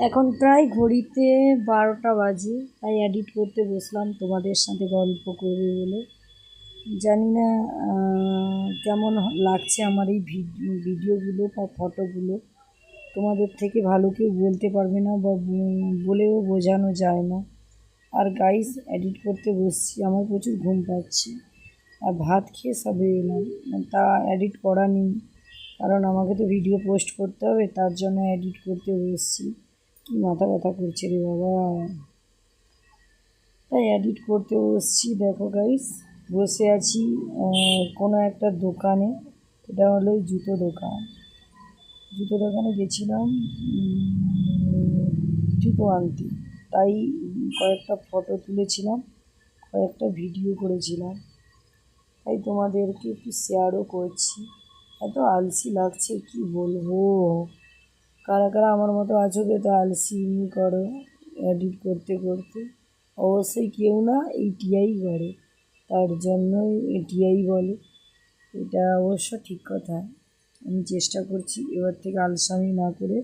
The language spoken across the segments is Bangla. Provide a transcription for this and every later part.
এখন প্রায় ঘড়িতে বারোটা বাজে, তাই এডিট করতে বসলাম তোমাদের সাথে গল্প করবে বলে। জানি না কেমন লাগছে আমার এই ভিড- ভিডিওগুলো বা ফটোগুলো। তোমাদের থেকে ভালো কেউ বলতে পারবে না বা বলেও বোঝানো যায় না। আর গাইস এডিট করতে বসছি, আমার প্রচুর ঘুম পাচ্ছে। আর ভাত খেয়ে সবে এলাম। তা এডিট করা নেই, কারণ আমাকে তো ভিডিও পোস্ট করতে হবে, তার জন্য এডিট করতে বসছি। মাথা ব্যথা করছে রে বাবা। তাই এডিট করতে বসছি, দেখো গাইস বসে আছি কোনো একটা দোকানে, এটা হলো জুতো দোকান। জুতো দোকানে গেছিলাম জুতো আনতে। তাই কয়েকটা ফটো তুলেছিলাম, কয়েকটা ভিডিও করেছিলাম। তাই তোমাদেরকে একটু শেয়ারও করছি। এত আলসি লাগছে, কি বলব? কারা কারা আমার মতো আছো তো আলসি করো এডিট করতে করতে। অবশ্যই কেউ না এই টিআই করে, তার জন্যই টিআই বলে। এটা অবশ্য ঠিক কথা। আমি চেষ্টা করছি এবার থেকে আলসামি না করে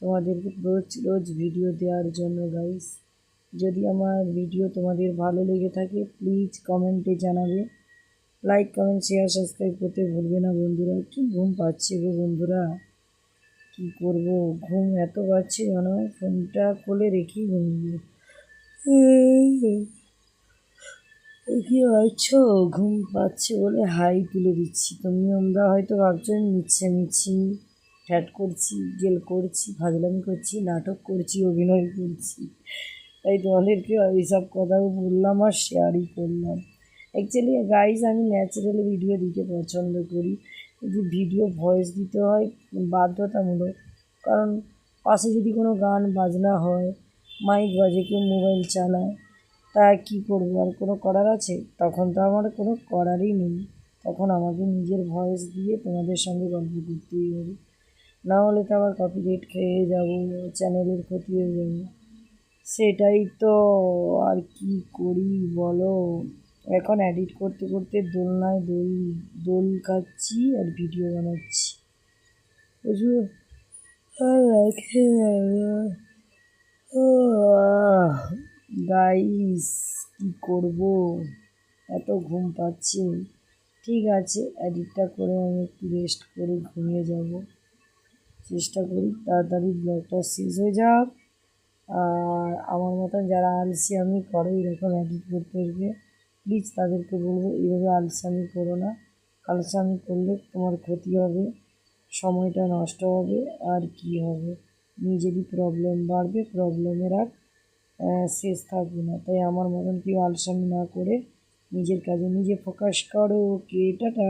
তোমাদেরকে রোজ রোজ ভিডিও দেওয়ার জন্য গাইস যদি আমার ভিডিও তোমাদের ভালো লেগে থাকে প্লিজ কমেন্টে জানাবে। লাইক কমেন্ট শেয়ার সাবস্ক্রাইব করতে ভুলবে না বন্ধুরা। কি ঘুম পাচ্ছে গো বন্ধুরা। কি করব? ঘুম এত পাচ্ছে যেন ফোনটা কোলে রেখেই ঘুমিয়ে। কি আছো ঘুম পাচ্ছে বলে হাই তুলে দিচ্ছি। তুমি আমরা হয়তো ভাবছ আমি মিচ্ছে মিছি, ঠ্যাট করছি, গেল করছি, ফাজলামি করছি, নাটক করছি, অভিনয় করছি। তাই তোমাদেরকে এইসব কথাও বললাম আর শেয়ারই করলাম। অ্যাকচুয়ালি গাইজ আমি ন্যাচারাল ভিডিও দিতে পছন্দ করি। যদি ভিডিও ভয়েস দিতে হয় বাধ্যতামূলক। কারণ পাশে যদি কোনো গান বাজনা হয় মাইক বাজে, কেউ মোবাইল চালায়, তা কী করব? আর কোনো করার আছে? তখন তো আমার কোনো করারই নেই। তখন আমাকে নিজের ভয়েস দিয়ে তোমাদের সঙ্গে গল্প করতেই হবে। না হলে তো আবার কপি কপিরাইট খেয়ে যাব চ্যানেলের ক্ষতি হয়ে যাবে। সেটাই তো, আর কি করি বলো? এখন এডিট করতে করতে দোলনায় দোল দোল খাচ্ছি আর ভিডিও বানাচ্ছি। গাইস কি করব? এত ঘুম পাচ্ছে। ঠিক আছে এডিটটা করে আমি একটু রেস্ট করে ঘুমিয়ে যাব। চেষ্টা করি, তাড়াতাড়ি ব্লগটা শেষ হয়ে যাক। আর আমার মতন যারা আলসিয়ামি করে, এরকম এডিট করতে করতে। প্লিজ তাদেরকে বলব, এইভাবে আলসামি করো না। আলসামি করলে তোমার ক্ষতি হবে, সময়টা নষ্ট হবে, আর কি হবে? নিজেরই প্রবলেম বাড়বে প্রবলেমের আর শেষ থাকবে না। তাই আমার মতন কেউ আলসামি না করে নিজের কাজে নিজে ফোকাস করো। কে টাটা।